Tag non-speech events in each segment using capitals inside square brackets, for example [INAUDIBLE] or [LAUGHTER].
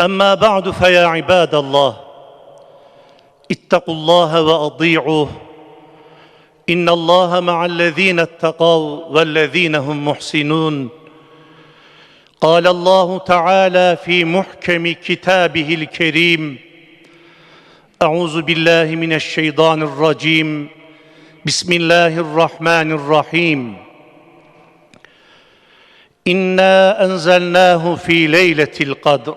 أما بعد فيا عباد الله اتقوا الله وأطيعوه. إن الله مع الذين اتقوا والذين هم محسنون. قال الله تعالى في محكم كتابه الكريم أعوذ بالله من الشيطان الرجيم. بسم الله الرحمن الرحيم. إنا أنزلناه في ليلة القدر.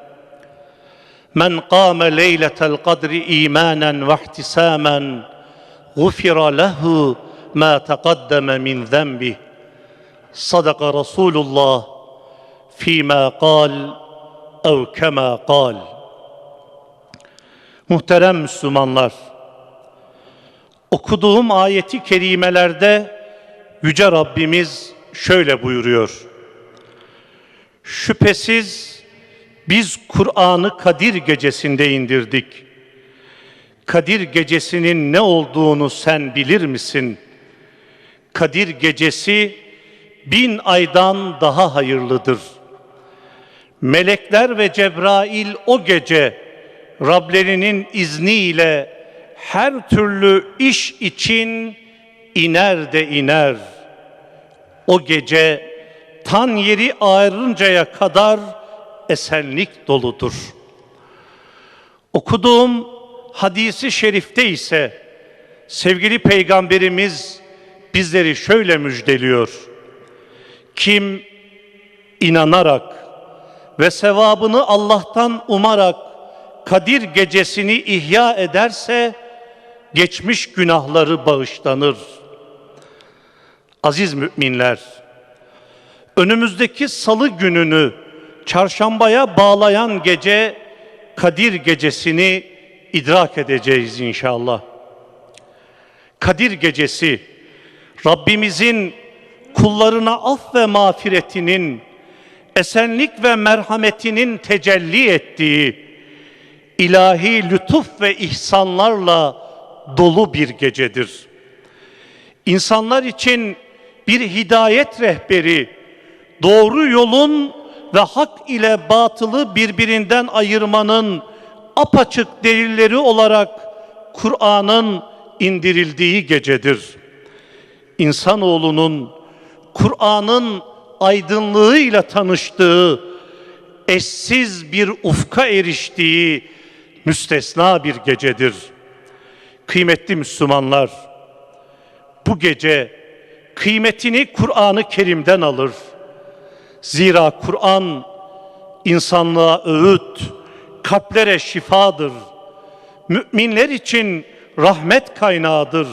من قام ليله القدر ايمانا واحتساما غفر له ما تقدم من ذنبه صدق رسول الله فيما قال او كما قال Muhterem Müslümanlar, okuduğum ayeti kerimelerde Yüce Rabbimiz şöyle buyuruyor. Şüphesiz biz Kur'an'ı Kadir gecesinde indirdik. Kadir gecesinin ne olduğunu sen bilir misin? Kadir gecesi bin aydan daha hayırlıdır. Melekler ve Cebrail o gece Rablerinin izniyle her türlü iş için iner de iner. O gece tan yeri ayrıncaya kadar esenlik doludur. Okuduğum hadisi şerifte ise sevgili peygamberimiz bizleri şöyle müjdeliyor. Kim inanarak ve sevabını Allah'tan umarak Kadir gecesini ihya ederse geçmiş günahları bağışlanır. Aziz müminler, önümüzdeki salı gününü çarşambaya bağlayan gece Kadir gecesini idrak edeceğiz inşallah. Kadir gecesi Rabbimizin kullarına af ve mağfiretinin, esenlik ve merhametinin tecelli ettiği, ilahi lütuf ve ihsanlarla dolu bir gecedir. İnsanlar için bir hidayet rehberi, doğru yolun ve hak ile batılı birbirinden ayırmanın apaçık delilleri olarak Kur'an'ın indirildiği gecedir. İnsanoğlunun Kur'an'ın aydınlığıyla tanıştığı, eşsiz bir ufka eriştiği müstesna bir gecedir. Kıymetli Müslümanlar, bu gece kıymetini Kur'an-ı Kerim'den alır. Zira Kur'an insanlığa öğüt, kalplere şifadır. Müminler için rahmet kaynağıdır.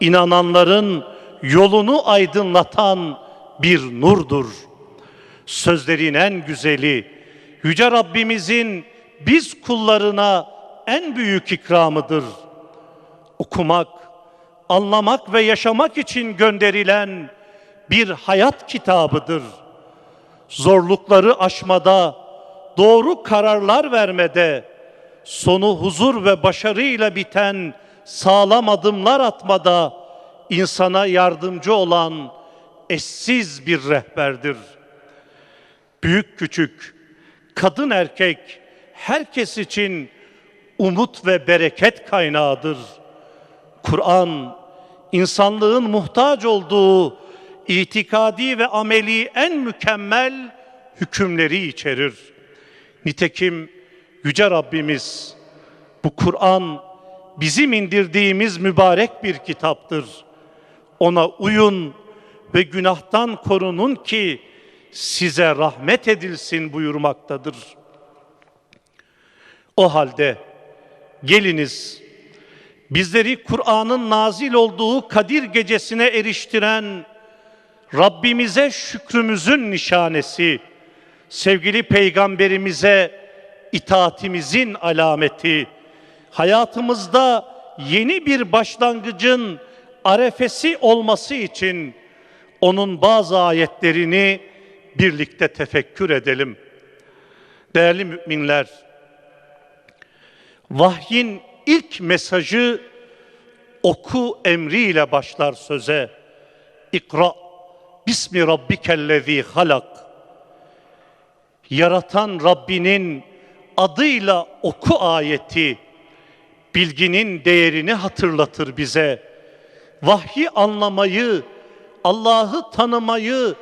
İnananların yolunu aydınlatan bir nurdur. Sözlerin en güzeli, Yüce Rabbimizin biz kullarına en büyük ikramıdır. Okumak, anlamak ve yaşamak için gönderilen bir hayat kitabıdır. Zorlukları aşmada, doğru kararlar vermede, sonu huzur ve başarıyla biten sağlam adımlar atmada insana yardımcı olan eşsiz bir rehberdir. Büyük küçük, kadın erkek, herkes için umut ve bereket kaynağıdır. Kur'an, insanlığın muhtaç olduğu itikadi ve ameli en mükemmel hükümleri içerir. Nitekim Yüce Rabbimiz bu Kur'an bizim indirdiğimiz mübarek bir kitaptır. Ona uyun ve günahtan korunun ki size rahmet edilsin buyurmaktadır. O halde geliniz bizleri Kur'an'ın nazil olduğu Kadir gecesine eriştiren Rabbimize şükrümüzün nişanesi, sevgili peygamberimize itaatimizin alameti, hayatımızda yeni bir başlangıcın arefesi olması için onun bazı ayetlerini birlikte tefekkür edelim. Değerli müminler, vahyin ilk mesajı oku emriyle başlar söze. İkra bismi rabbikellezî halak. Yaratan Rabbinin adıyla oku ayeti bilginin değerini hatırlatır bize. Vahyi anlamayı, Allah'ı tanımayı,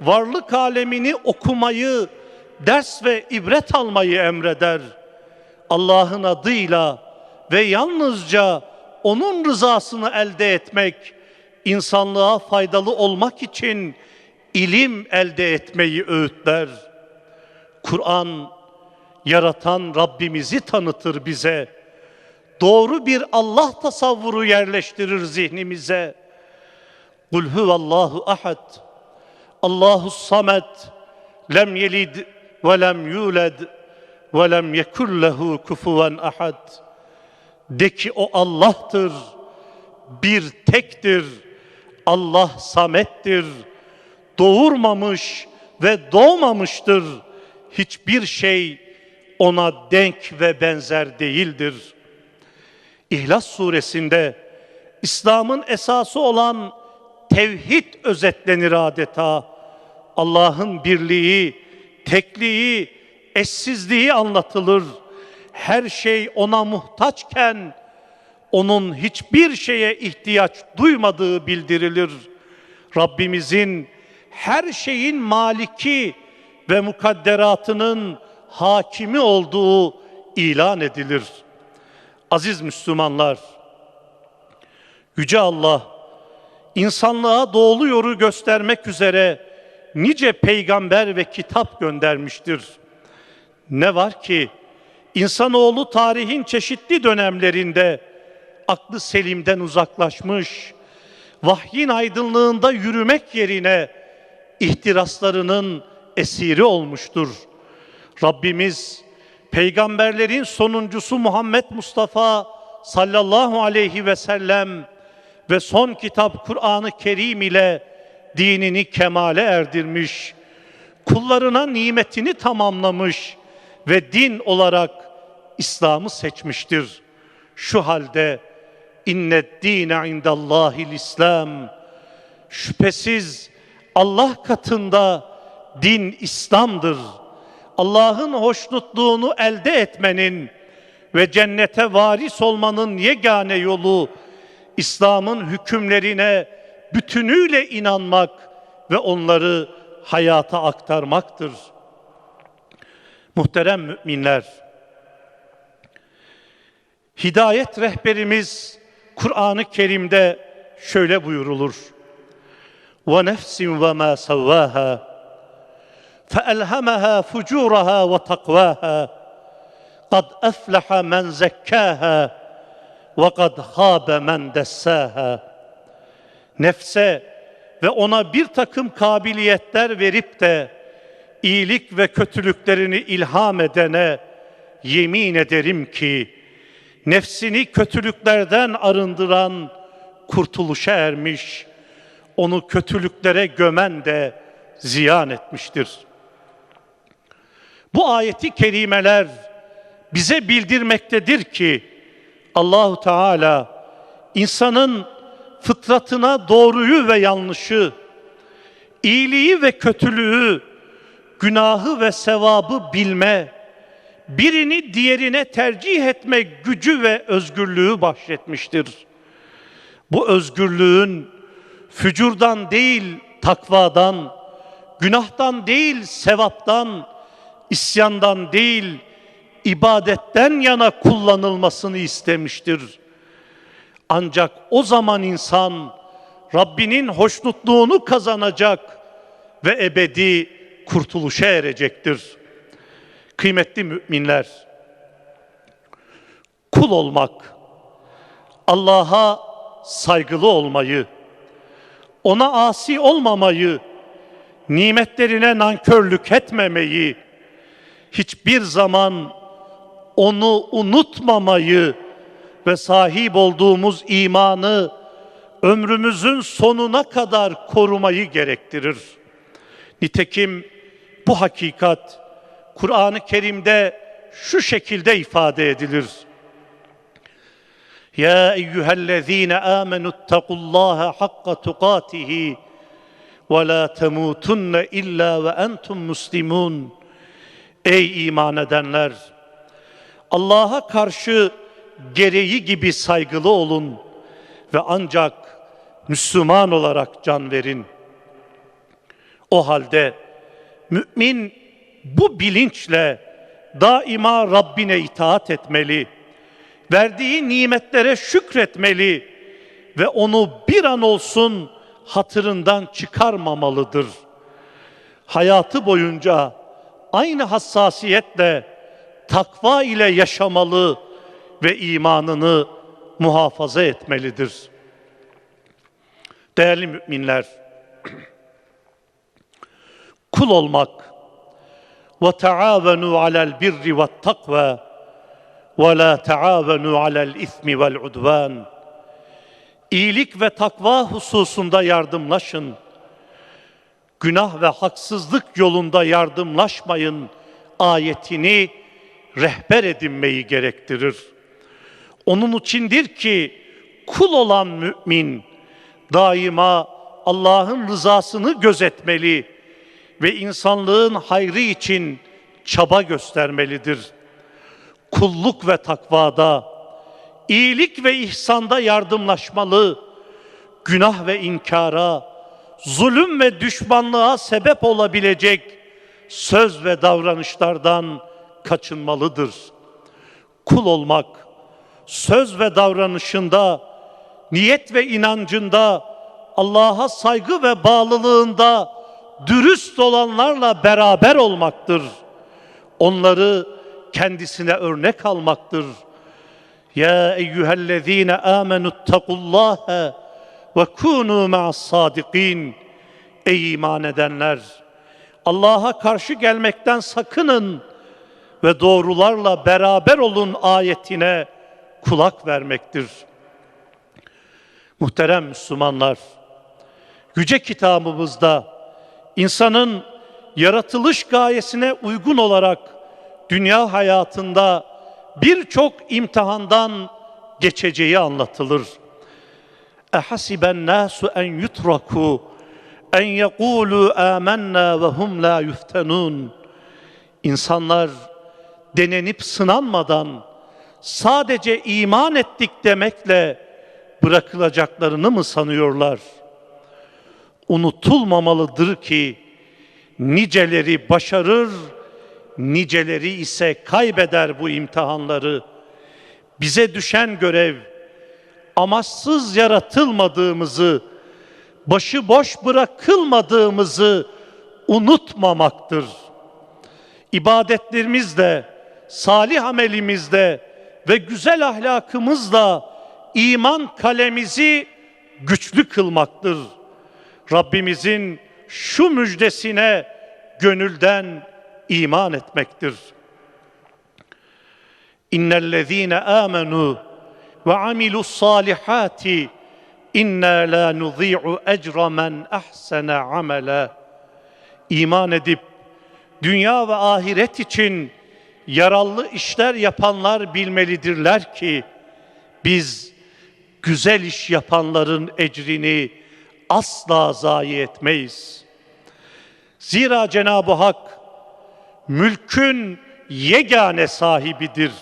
varlık alemini okumayı, ders ve ibret almayı emreder. Allah'ın adıyla ve yalnızca onun rızasını elde etmek, insanlığa faydalı olmak için ilim elde etmeyi öğütler. Kur'an yaratan Rabbimizi tanıtır bize. Doğru bir Allah tasavvuru yerleştirir zihnimize. Kul huvallahu ahad. Allahu samed. Lem yelid ve lem yulad ve lem yekun lehu kufuven ahad. De ki o Allah'tır. Bir tektir. Allah samettir. Doğurmamış ve doğmamıştır. Hiçbir şey ona denk ve benzer değildir. İhlas suresinde İslam'ın esası olan tevhid özetlenir adeta. Allah'ın birliği, tekliği, eşsizliği anlatılır. Her şey ona muhtaçken onun hiçbir şeye ihtiyaç duymadığı bildirilir. Rabbimizin her şeyin maliki ve mukadderatının hakimi olduğu ilan edilir. Aziz Müslümanlar, Yüce Allah insanlığa doğru yolu göstermek üzere nice peygamber ve kitap göndermiştir. Ne var ki insanoğlu tarihin çeşitli dönemlerinde aklı selimden uzaklaşmış, vahyin aydınlığında yürümek yerine ihtiraslarının esiri olmuştur. Rabbimiz peygamberlerin sonuncusu Muhammed Mustafa sallallahu aleyhi ve sellem ve son kitap Kur'an-ı Kerim ile dinini kemale erdirmiş, kullarına nimetini tamamlamış ve din olarak İslam'ı seçmiştir. Şu halde inne dine indallahil İslam şüphesiz Allah katında din İslam'dır. Allah'ın hoşnutluğunu elde etmenin ve cennete varis olmanın yegane yolu İslam'ın hükümlerine bütünüyle inanmak ve onları hayata aktarmaktır. Muhterem müminler, hidayet rehberimiz Kur'an-ı Kerim'de şöyle buyurulur. وَنَفْسٍ وَمَا سَوَّاهَا فَأَلْهَمَهَا فُجُورَهَا وَتَقْوَاهَا قَدْ أَفْلَحَ مَنْ زَكَّاهَا وَقَدْ خَابَ مَنْ دَسَّاهَا Nefse ve ona bir takım kabiliyetler verip de iyilik ve kötülüklerini ilham edene yemin ederim ki nefsini kötülüklerden arındıran kurtuluşa ermiş, onu kötülüklere gömen de ziyan etmiştir. Bu ayeti kerimeler bize bildirmektedir ki Allahu Teala insanın fıtratına doğruyu ve yanlışı, iyiliği ve kötülüğü, günahı ve sevabı bilme, birini diğerine tercih etme gücü ve özgürlüğü bahşetmiştir. Bu özgürlüğün fücurdan değil takvadan, günahtan değil sevaptan, isyandan değil, ibadetten yana kullanılmasını istemiştir. Ancak o zaman insan Rabbinin hoşnutluğunu kazanacak ve ebedi kurtuluşa erecektir. Kıymetli müminler, kul olmak, Allah'a saygılı olmayı, ona asi olmamayı, nimetlerine nankörlük etmemeyi, hiçbir zaman onu unutmamayı ve sahip olduğumuz imanı ömrümüzün sonuna kadar korumayı gerektirir. Nitekim bu hakikat Kur'an-ı Kerim'de şu şekilde ifade edilir. Ya eyyühellezine amenu ittakullaha hakka tukatihi ve la temutunne illa ve entum muslimun. Ey iman edenler! Allah'a karşı gereği gibi saygılı olun ve ancak Müslüman olarak can verin. O halde mümin bu bilinçle daima Rabbine itaat etmeli, verdiği nimetlere şükretmeli ve onu bir an olsun hatırından çıkarmamalıdır. Hayatı boyunca aynı hassasiyetle takva ile yaşamalı ve imanını muhafaza etmelidir. Değerli müminler, [CLEARS THROAT] kul olmak ve takva ve la taavenu alel ismi vel udvan. İyilik ve takva hususunda yardımlaşın. Günah ve haksızlık yolunda yardımlaşmayın ayetini rehber edinmeyi gerektirir. Onun içindir ki kul olan mümin daima Allah'ın rızasını gözetmeli ve insanlığın hayrı için çaba göstermelidir. Kulluk ve takvada, iyilik ve ihsanda yardımlaşmalı, günah ve inkara, zulüm ve düşmanlığa sebep olabilecek söz ve davranışlardan kaçınmalıdır. Kul olmak, söz ve davranışında, niyet ve inancında, Allah'a saygı ve bağlılığında dürüst olanlarla beraber olmaktır. Onları kendisine örnek almaktır. Ya eyyühellezine amenu ittakullaha ve kunu ma'as sadikin. Ey iman edenler! Allah'a karşı gelmekten sakının ve doğrularla beraber olun ayetine kulak vermektir. Muhterem Müslümanlar, yüce kitabımızda insanın yaratılış gayesine uygun olarak dünya hayatında birçok imtihandan geçeceği anlatılır. Ehasiben nasu en yutraku en yekulu amennâ ve hum la yuftenun. İnsanlar denenip sınanmadan sadece iman ettik demekle bırakılacaklarını mı sanıyorlar? Unutulmamalıdır ki niceleri başarır, niceleri ise kaybeder bu imtihanları. Bize düşen görev amaçsız yaratılmadığımızı, başıboş bırakılmadığımızı unutmamaktır. İbadetlerimizle, salih amelimizle ve güzel ahlakımızla iman kalemizi güçlü kılmaktır. Rabbimizin şu müjdesine gönülden iman etmektir. İnnellezîne âmenû ve amilus salihati inna la nudî'u ecra men ahsene amela. İman edip dünya ve ahiret için yararlı işler yapanlar bilmelidirler ki biz güzel iş yapanların ecrini asla zayi etmeyiz. Zira Cenab-ı Hak mülkün yegane sahibidir.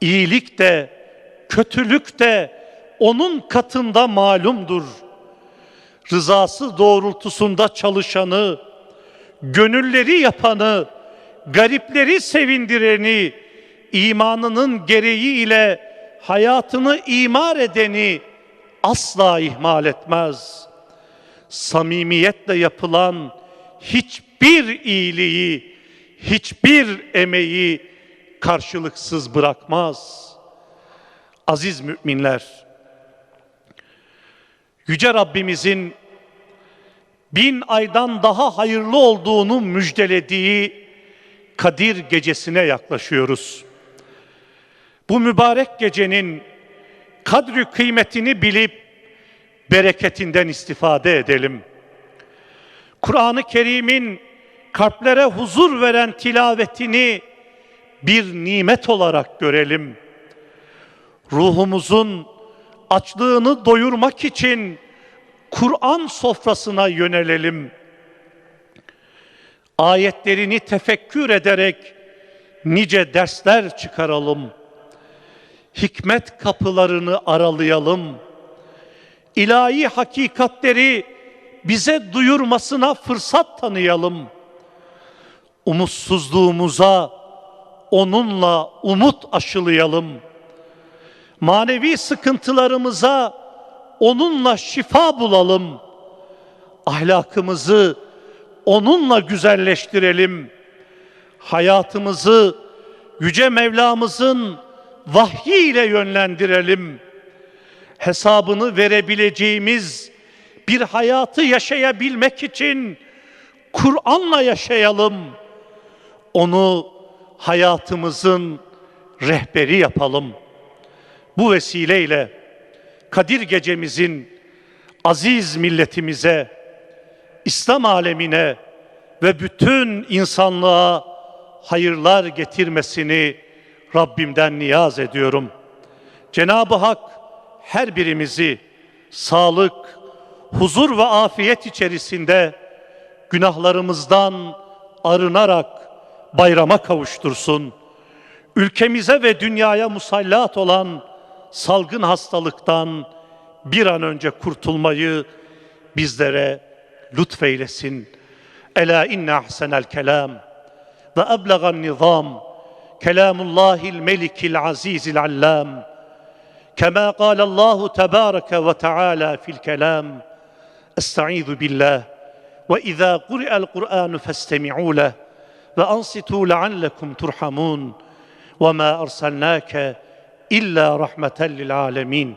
İyilik de kötülük de onun katında malumdur. Rızası doğrultusunda çalışanı, gönülleri yapanı, garipleri sevindireni, imanının gereği ile hayatını imar edeni asla ihmal etmez. Samimiyetle yapılan hiçbir iyiliği, hiçbir emeği karşılıksız bırakmaz. Aziz müminler, Yüce Rabbimizin bin aydan daha hayırlı olduğunu müjdelediği Kadir gecesine yaklaşıyoruz. Bu mübarek gecenin kadri kıymetini bilip bereketinden istifade edelim. Kur'an-ı Kerim'in kalplere huzur veren tilavetini bir nimet olarak görelim. Ruhumuzun açlığını doyurmak için Kur'an sofrasına yönelelim. Ayetlerini tefekkür ederek nice dersler çıkaralım. Hikmet kapılarını aralayalım. İlahi hakikatleri bize duyurmasına fırsat tanıyalım. Umutsuzluğumuza onunla umut aşılayalım. Manevi sıkıntılarımıza onunla şifa bulalım. Ahlakımızı onunla güzelleştirelim. Hayatımızı yüce Mevlamızın vahyi ile yönlendirelim. Hesabını verebileceğimiz bir hayatı yaşayabilmek için Kur'an'la yaşayalım. Onu hayatımızın rehberi yapalım. Bu vesileyle Kadir gecemizin aziz milletimize, İslam alemine ve bütün insanlığa hayırlar getirmesini Rabbimden niyaz ediyorum. Cenab-ı Hak her birimizi sağlık, huzur ve afiyet içerisinde günahlarımızdan arınarak bayrama kavuştursun. Ülkemize ve dünyaya musallat olan salgın hastalıktan bir an önce kurtulmayı bizlere lütfeylesin. Ela inne ahsenel kelam ve eblegan nizam kelamullahil melikil azizil allam كما قال الله تبارك وتعالى في الكلام أستعيذ بالله وإذا قرئ القرآن فاستمعوا له وأنصتوا لعلكم ترحمون وما أرسلناك إلا رحمة للعالمين.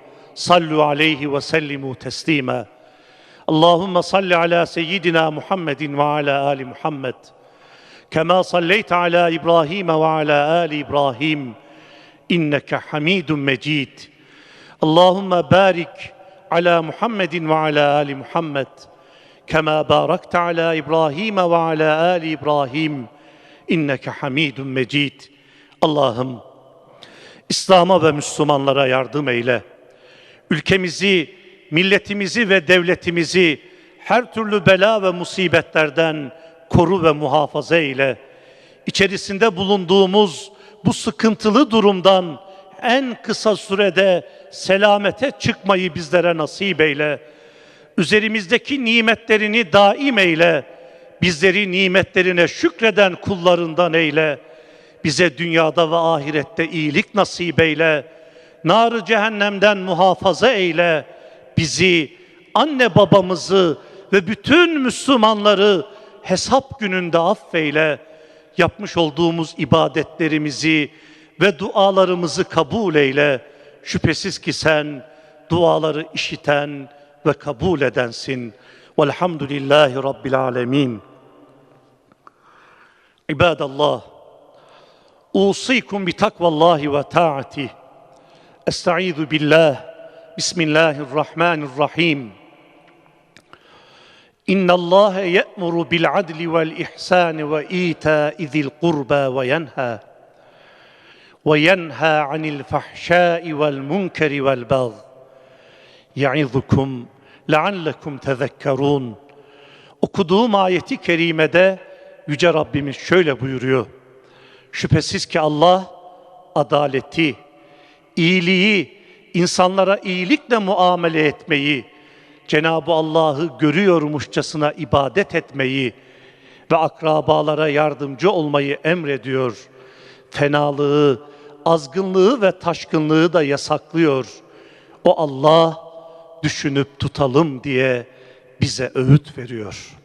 sallu aleyhi ve sellimu teslima. Allahumme salli ala seyyidina Muhammedin ve ala ali Muhammed. Kema salleyte ala İbrahim ve ala ali İbrahim. İnneke hamidun mecid. Allahumme barik ala Muhammedin ve ala ali Muhammed. Kema barakte ala İbrahim ve ala ali İbrahim. İnneke hamidun mecid. Allah'ım İslam'a ve Müslümanlara yardım eyle ülkemizi, milletimizi ve devletimizi her türlü bela ve musibetlerden koru ve muhafaza eyle. İçerisinde bulunduğumuz bu sıkıntılı durumdan en kısa sürede selamete çıkmayı bizlere nasip eyle. Üzerimizdeki nimetlerini daim eyle. Bizleri nimetlerine şükreden kullarından eyle. Bize dünyada ve ahirette iyilik nasip eyle nar cehennemden muhafaza eyle. Bizi, anne babamızı ve bütün Müslümanları hesap gününde affeyle. Yapmış olduğumuz ibadetlerimizi ve dualarımızı kabul eyle. Şüphesiz ki sen duaları işiten ve kabul edensin. Velhamdülillahi Rabbil alemin. İbadallah. Estaizu billah. Bismillahirrahmanirrahim. İnna Allah ye'muru bil adli vel ihsan ve ita'i zil kurba ve yenha ve yenha anil fahşai vel munkeri vel bagh. Ya'izukum leallekum tezekkerun. Okuduğum ayeti kerimede Yüce Rabbimiz şöyle buyuruyor. Şüphesiz ki Allah adaleti, iyiliği, insanlara iyilikle muamele etmeyi, Cenab-ı Allah'ı görüyormuşçasına ibadet etmeyi ve akrabalara yardımcı olmayı emrediyor. Fenalığı, azgınlığı ve taşkınlığı da yasaklıyor. O Allah düşünüp tutalım diye bize öğüt veriyor.''